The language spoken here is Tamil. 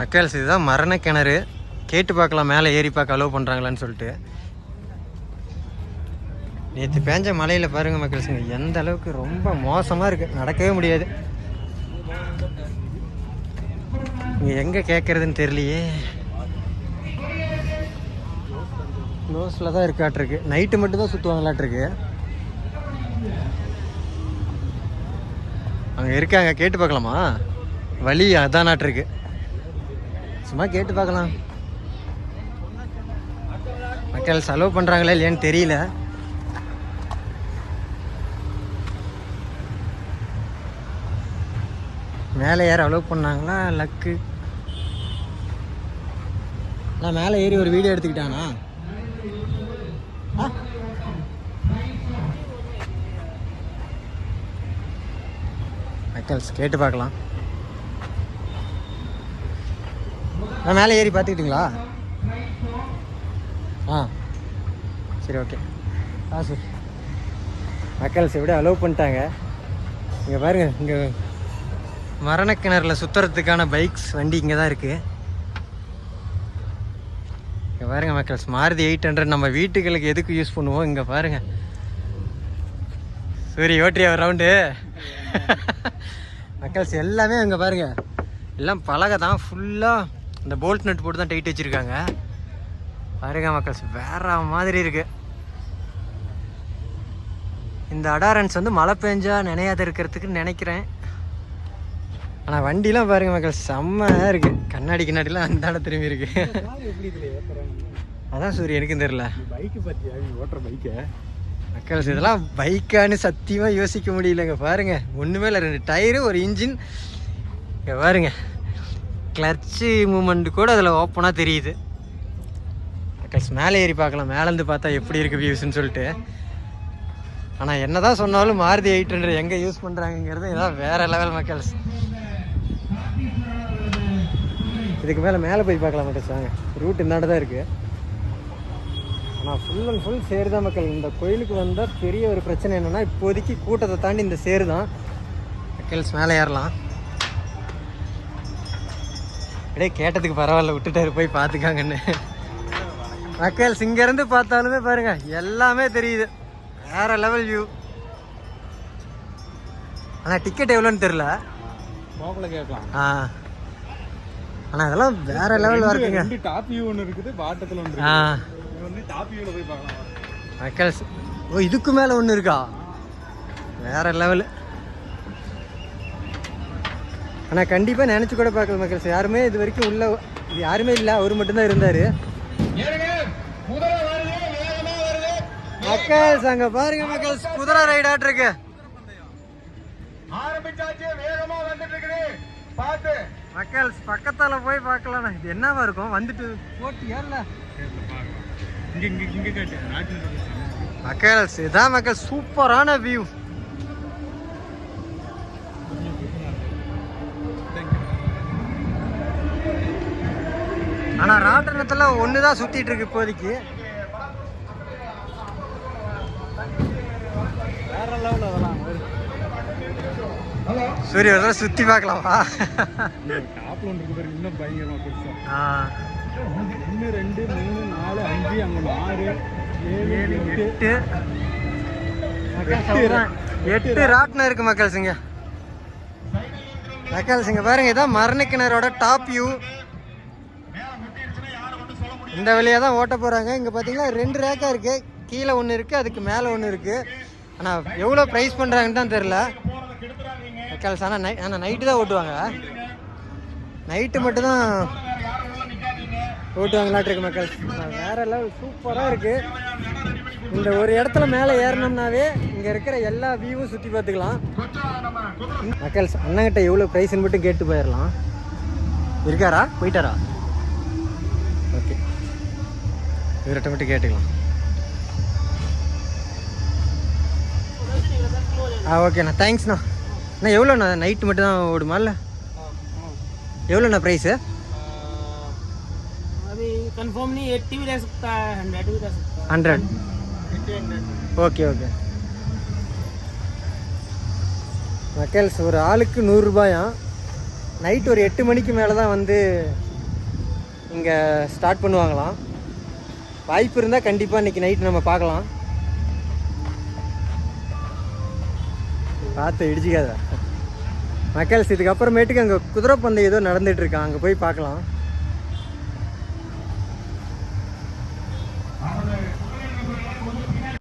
மக்கள்ஸ் இதுதான் மரண கிணறு. கேட்டு பார்க்கலாம் மேலே ஏறி பார்க்க அலோவ் பண்ணுறாங்களான்னு சொல்லிட்டு. நேற்று பேஞ்ச மலையில் பாருங்கள் மக்கள்ஸுங்க எந்த அளவுக்கு ரொம்ப மோசமாக இருக்குது நடக்கவே முடியாது. இங்கே எங்கே கேட்குறதுன்னு தெரியலையே. க்ளோஸில் தான் இருக்காட்டிருக்கு. நைட்டு மட்டும் தான் சுற்றுவாங்களாட்டிருக்கு அங்கே இருக்காங்க கேட்டு பார்க்கலாமா? வழி அதானாட்டிருக்கு. சும்மா கேட்டு பார்க்கலாம். மக்கள் செலவு பண்ணுறாங்களா இல்லையான்னு தெரியல. மேலே ஏற அலோவ் பண்ணாங்களா? லக்கு நான் மேலே ஏறி ஒரு வீடியோ எடுத்துக்கிட்டானா? மக்கள்ஸ் கேட்டு பார்க்கலாம். நான் மேலே ஏறி பார்த்துக்கிட்டீங்களா? ஆ. சரி ஓகே. ஆ சார். மக்கள்ஸ் எப்படி அலோவ் பண்ணிட்டாங்க. இங்கே பாருங்க இங்கே மரணக்கிணறில் சுற்றுறதுக்கான பைக்ஸ் வண்டி இங்கே தான் இருக்குது இங்கே பாருங்கள் மக்கள்ஸ் மாருதி எயிட் ஹண்ட்ரட் நம்ம வீட்டுகளுக்கு எதுக்கு யூஸ் பண்ணுவோம்? இங்கே பாருங்கள் சூரிய ஓட்டியா ரவுண்டு மக்கள்ஸ் எல்லாமே இங்கே பாருங்கள் எல்லாம் பழக தான் ஃபுல்லாக இந்த போல்ட் நட் போட்டு தான் டைட் வச்சுருக்காங்க. பாருங்க மக்கள்ஸ் வேற மாதிரி இருக்குது இந்த அடாரன்ஸ் வந்து மழை பெஞ்சா நினையாத இருக்கிறதுக்கு நினைக்கிறேன். ஆனால் வண்டிலாம் பாருங்க மக்கள் செம்மையாக இருக்குது கண்ணாடி கண்ணாடிலாம் அந்த இடம் திரும்பி இருக்கு. அதான் சூரிய எனக்கும் தெரில பைக்கு பத்தியா ஓட்டுற பைக்கை மக்கள்ஸ் இதெல்லாம் பைக்கான்னு சத்தியமாக யோசிக்க முடியலங்க. பாருங்க ஒன்றுமே இல்லை ரெண்டு டயரு ஒரு இன்ஜின். இங்கே பாருங்க. கிளர்ச்சி மூமெண்ட் கூட அதில் ஓப்பனாக தெரியுது. மக்கள்ஸ் மேலே ஏறி பார்க்கலாம். மேலேருந்து பார்த்தா எப்படி இருக்குது வியூஸ்னு சொல்லிட்டு. ஆனால் என்ன தான் சொன்னாலும் மாருதி எயிட் ஹண்ட்ரட் எங்கே யூஸ் பண்ணுறாங்கங்கிறது இதான் வேறு லெவல் மக்கள்ஸ். இதுக்கு மேலே மேலே போய் பார்க்கலாம் மக்கள்ஸ் வாங்க. ரூட் இந்தாண்ட தான் இருக்குது ஆனால் ஃபுல் அண்ட் ஃபுல் சேரு தான் மக்கள். இந்த கோயிலுக்கு வந்தால் பெரிய ஒரு பிரச்சனை என்னென்னா இப்போதைக்கு கூட்டத்தை தாண்டி இந்த சேரு தான் மக்கள்ஸ் மேலே ஏறலாம். அப்படியே கேட்டதுக்கு பரவாயில்ல விட்டுட்டாரு போய் பார்த்துக்காங்கன்னு மக்கள்ஸ் இங்கேருந்து பார்த்தாலுமே பாருங்க எல்லாமே தெரியுது. வேற லெவல் வியூ ஆனால் டிக்கெட் எவ்வளோன்னு தெரில? போகல கேட்கலாம். ஆ. ஆனால் அதெல்லாம் வேற லெவல் இருக்குங்க டாப் வியூ ஒன்று இருக்குது பாட்டத்தில் ஒன்று ஆ. வந்து டாப் வியூவில் போய் பார்க்கலாம். மக்கள்ஸ் ஓ இதுக்கு மேலே ஒன்று இருக்கா? வேற லெவலு ஆனால் கண்டிப்பாக நினச்சி கூட பார்க்கல மக்கள்ஸ் யாருமே இது வரைக்கும் உள்ள இது யாருமே இல்லை. அவர் மட்டும்தான் இருந்தார். மக்கள்ஸ் அங்கே பாருங்க மக்கள்ஸ் குதிரை இருக்குது பார்த்து மக்கள்ஸ் பக்கத்தால போய் பார்க்கலாம் இது என்னவா இருக்கும்? வந்துட்டு போட்டியா இல்லை மக்கள்ஸ் இதான் மக்கள் சூப்பரான வியூ ஆனா ராட்டனத்துல ஒன்று தான் சுத்திட்டு இருக்கு இப்போதைக்கு. வேற லெவலில் அதெல்லாம் சூரிய பார்க்கலாமா? டாப்ல ஒன்று இருக்கு பாருங்க இன்னும் பயங்கரமா பெருசா. ஆ, ஒன்று ரெண்டு மூணு நாலு அஞ்சு அங்கே ஒன்று ஆறு ஏழு ஏழு எட்டு. ராட்டினம் இருக்கு மக்கள்ஸ் இங்க மக்கள்ஸ் இங்க பாருங்க இதான் மரணிக்கிணரோட டாப் வியூ இந்த வழியாக தான் ஓட்ட போகிறாங்க இங்கே பார்த்தீங்கன்னா ரெண்டு ரேக்காக இருக்குது கீழே ஒன்று இருக்குது அதுக்கு மேலே ஒன்று இருக்குது ஆனால் எவ்வளோ ப்ரைஸ் பண்ணுறாங்கன்னு தான் தெரில மக்கள்ஸ் ஆனால் நை ஆனால் நைட்டு தான் ஓட்டுவாங்க. நைட்டு மட்டும்தான் ஓட்டுவாங்களாட்டிருக்கு மக்கள். வேறு லெவல் சூப்பராக இருக்குது இந்த ஒரு இடத்துல மேலே ஏறினோம்னாவே இங்கே இருக்கிற எல்லா வியூவும் சுற்றி பார்த்துக்கலாம். மக்கள்ஸ் அண்ணங்கிட்ட எவ்வளோ ப்ரைஸ்ன்னு மட்டும் கேட்டு போயிடலாம். இருக்காரா? போயிட்டாரா? இவர்கிட்ட மட்டும் கேட்டுக்கலாம் ஆ ஓகேண்ணா தேங்க்ஸ்ண்ணா அண்ணா எவ்வளோண்ணா நைட்டு மட்டும் தான் ஓடுமா இல்லை எவ்வளோண்ணா ப்ரைஸு अभी कंफर्म नहीं एट्टी भी रह सकता है हंड्रेड भी रह सकता ஹண்ட்ரட் है ஓகே ஓகே மக்கள்ஸ் ஒரு ஆளுக்கு நூறுரூபாயாம் நைட் ஒரு எட்டு மணிக்கு மேலே தான் வந்து இங்கே ஸ்டார்ட் பண்ணுவாங்களாம் வாய்ப்பு இருந்தால் கண்டிப்பாக இன்றைக்கி நைட் நம்ம பார்க்கலாம். பார்த்து இடிச்சிக்காத. மக்கள்ஸ் இதுக்கப்புறமேட்டுக்கு அங்கே குதிரை பந்தயம் ஏதோ நடந்துகிட்ருக்கான் அங்கே போய் பார்க்கலாம்.